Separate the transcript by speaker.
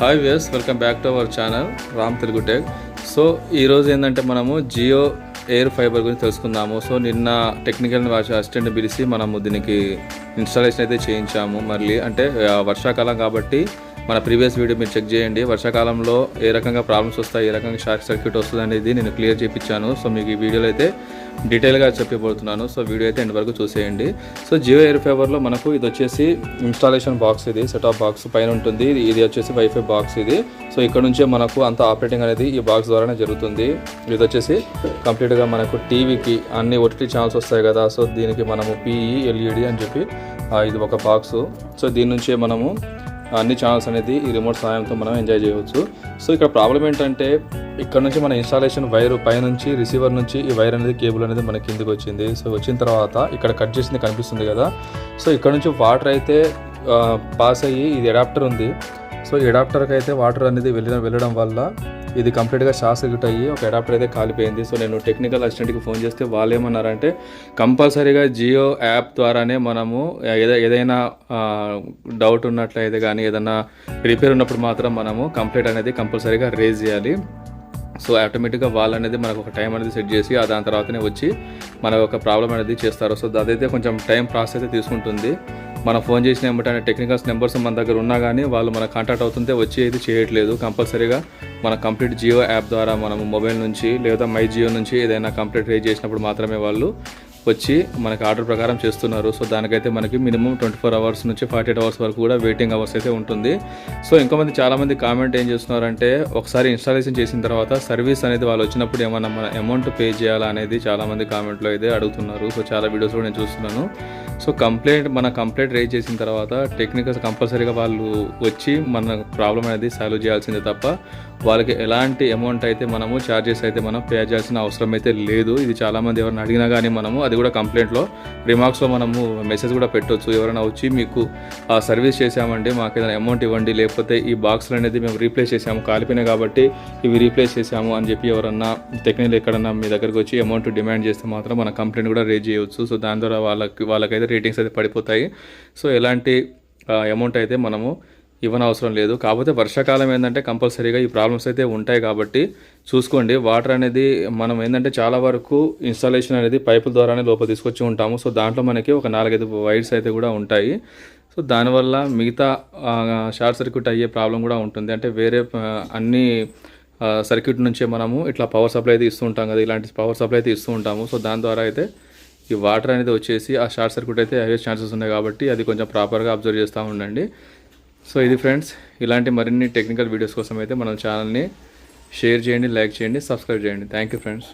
Speaker 1: Hi guys welcome back to our channel Ram Telugu tech so ఈరోజు ఏంటంటే మనము Jio air fibre గురించి తెలుసుకుందాము. సో నిన్న టెక్నికల్ అసిస్టెంట్ పిలిచి మనము దీనికి ఇన్స్టాలేషన్ అయితే చేయించాము. మళ్ళీ అంటే వర్షాకాలం కాబట్టి మన ప్రీవియస్ వీడియో మీరు చెక్ చేయండి. వర్షాకాలంలో ఏ రకంగా ప్రాబ్లమ్స్ వస్తాయి ఏ రకంగా షార్ట్ సర్క్యూట్ వస్తుంది అనేది నేను క్లియర్ చేయించాను సో మీకు ఈ వీడియోలో అయితే డీటెయిల్గా చెప్పబోతున్నాను. సో వీడియో అయితే ఎండ్ వరకు చూసేయండి. సో జియో ఎయిర్ ఫేవర్లో మనకు ఇది వచ్చేసి ఇన్స్టాలేషన్ బాక్స్ ఇది సెటాప్ బాక్స్ పైన ఉంటుంది. ఇది వచ్చేసి వైఫై బాక్స్ ఇది. సో ఇక్కడ నుంచే మనకు అంత ఆపరేటింగ్ అనేది ఈ బాక్స్ ద్వారానే జరుగుతుంది. ఇది వచ్చేసి కంప్లీట్గా మనకు టీవీకి అన్ని ఓటీటీ ఛానల్స్ వస్తాయి కదా. సో దీనికి మనము పిఈ ఎల్ఈడి అని చెప్పి ఇది ఒక బాక్స్ సో దీని నుంచే మనము అన్ని ఛానల్స్ అనేది ఈ రిమోట్ సహాయంతో మనం ఎంజాయ్ చేయవచ్చు. సో ఇక్కడ ప్రాబ్లం ఏంటంటే ఇక్కడ నుంచి మన ఇన్స్టాలేషన్ వైర్ పైనుంచి రిసీవర్ నుంచి ఈ వైర్ అనేది కేబుల్ అనేది మన కిందికి వచ్చింది. సో వచ్చిన తర్వాత ఇక్కడ కట్ చేసింది కనిపిస్తుంది కదా. సో ఇక్కడ నుంచి వాటర్ అయితే పాస్ అయ్యి ఇది అడాప్టర్ ఉంది. సో ఈ అడాప్టర్కి అయితే వాటర్ అనేది వెళ్ళిన వెళ్ళడం వల్ల ఇది కంప్లీట్గా షార్ట్ సర్క్యూట్ అయ్యి ఒక అడాప్టర్ అయితే కాలిపోయింది. సో నేను టెక్నికల్ అసిస్టెంట్కి ఫోన్ చేస్తే వాళ్ళు ఏమన్నారంటే కంపల్సరీగా జియో యాప్ ద్వారానే మనము ఏదైనా ఏదైనా డౌట్ ఉన్నట్లయితే కానీ ఏదైనా రిపేర్ ఉన్నప్పుడు మాత్రం మనము కంప్లీట్ అనేది కంపల్సరీగా రేజ్ చేయాలి. సో ఆటోమేటిక్గా వాళ్ళు అనేది మనకు ఒక టైం అనేది సెట్ చేసి దాని తర్వాతనే వచ్చి మన ఒక ప్రాబ్లం అనేది చేస్తారు. సో అదైతే కొంచెం టైం ప్రాసెస్ అయితే తీసుకుంటుంది. మనం ఫోన్ చేసిన ఏమిటంటే టెక్నికల్స్ నెంబర్స్ మన దగ్గర ఉన్నా కానీ వాళ్ళు మన కాంటాక్ట్ అవుతుంటే వచ్చి అయితే చేయట్లేదు. కంపల్సరీగా మన కంప్లీట్ జియో యాప్ ద్వారా మనం మొబైల్ నుంచి లేదా మై జియో నుంచి ఏదైనా కంప్లీట్ రేజ్ చేసినప్పుడు మాత్రమే వాళ్ళు వచ్చి మనకి ఆర్డర్ ప్రకారం చేస్తున్నారు. సో దానికైతే మనకి మినిమం ట్వంటీ ఫోర్ అవర్స్ నుంచి ఫార్టీ ఎయిట్ అవర్స్ వరకు కూడా వెయిటింగ్ అవర్స్ అయితే ఉంటుంది. సో ఇంకా మంది చాలామంది కామెంట్ ఏం చేస్తున్నారంటే ఒకసారి ఇన్స్టాలేషన్ చేసిన తర్వాత సర్వీస్ అనేది వాళ్ళు వచ్చినప్పుడు ఏమన్నా మన అమౌంట్ పే చేయాలా అనేది చాలామంది కామెంట్లో అయితే అడుగుతున్నారు. సో చాలా వీడియోస్ కూడా నేను చూస్తున్నాను. సో కంప్లైంట్ మన కంప్లైంట్ రేజ్ చేసిన తర్వాత టెక్నికల్స్ కంపల్సరీగా వాళ్ళు వచ్చి మన ప్రాబ్లం అనేది సాల్వ్ చేయాల్సిందే తప్ప వాళ్ళకి ఎలాంటి అమౌంట్ అయితే మనము ఛార్జెస్ అయితే మనం పే చేయాల్సిన అవసరం అయితే లేదు. ఇది చాలామంది ఎవరైనా అడిగినా కానీ మనము అది కూడా కంప్లైంట్లో రిమార్క్స్లో మనము మెసేజ్ కూడా పెట్టొచ్చు. ఎవరైనా వచ్చి మీకు ఆ సర్వీస్ చేసామండి మాకు ఏదైనా అమౌంట్ ఇవ్వండి. లేకపోతే ఈ బాక్స్లు అనేది మేము రీప్లేస్ చేసాము కాలిపోయినాయి కాబట్టి ఇవి రీప్లేస్ చేసాము అని చెప్పి ఎవరన్నా టెక్నికల్ ఎక్కడన్నా మీ దగ్గరకు వచ్చి అమౌంట్ డిమాండ్ చేస్తే మాత్రం మన కంప్లైంట్ కూడా రేజ్ చేయవచ్చు సో దాని ద్వారా వాళ్ళకి వాళ్ళకైతే రేటింగ్స్ అయితే పడిపోతాయి. సో ఎలాంటి అమౌంట్ అయితే మనము ఇవ్వనవసరం లేదు. కాకపోతే వర్షాకాలం ఏంటంటే కంపల్సరీగా ఈ ప్రాబ్లమ్స్ అయితే ఉంటాయి కాబట్టి చూసుకోండి. వాటర్ అనేది మనం ఏంటంటే చాలా వరకు ఇన్స్టాలేషన్ అనేది పైపుల ద్వారానే లోపల తీసుకొచ్చి ఉంటాము. సో దాంట్లో మనకి ఒక నాలుగైదు వైర్స్ అయితే కూడా ఉంటాయి. సో దానివల్ల మిగతా షార్ట్ సర్క్యూట్ అయ్యే ప్రాబ్లం కూడా ఉంటుంది. అంటే వేరే అన్ని సర్క్యూట్ నుంచే మనము ఇట్లా పవర్ సప్లై అయితే ఇస్తూ ఉంటాం కదా ఇలాంటి పవర్ సప్లై అయితే ఇస్తూ ఉంటాము. సో దాని ద్వారా అయితే ఈ వాటర్ అనేది వచ్చేసి ఆ షార్ట్ సర్క్యూట్ అయితే అయ్యే ఛాన్సెస్ ఉన్నాయి కాబట్టి అది కొంచెం ప్రాపర్గా అబ్జర్వ్ చేస్తూ ఉండండి. సో ఇది ఫ్రెండ్స్ ఇలాంటి మరిన్ని టెక్నికల్ వీడియోస్ కోసం అయితే మన ఛానల్ని షేర్ చేయండి లైక్ చేయండి సబ్స్క్రైబ్ చేయండి. Thank you friends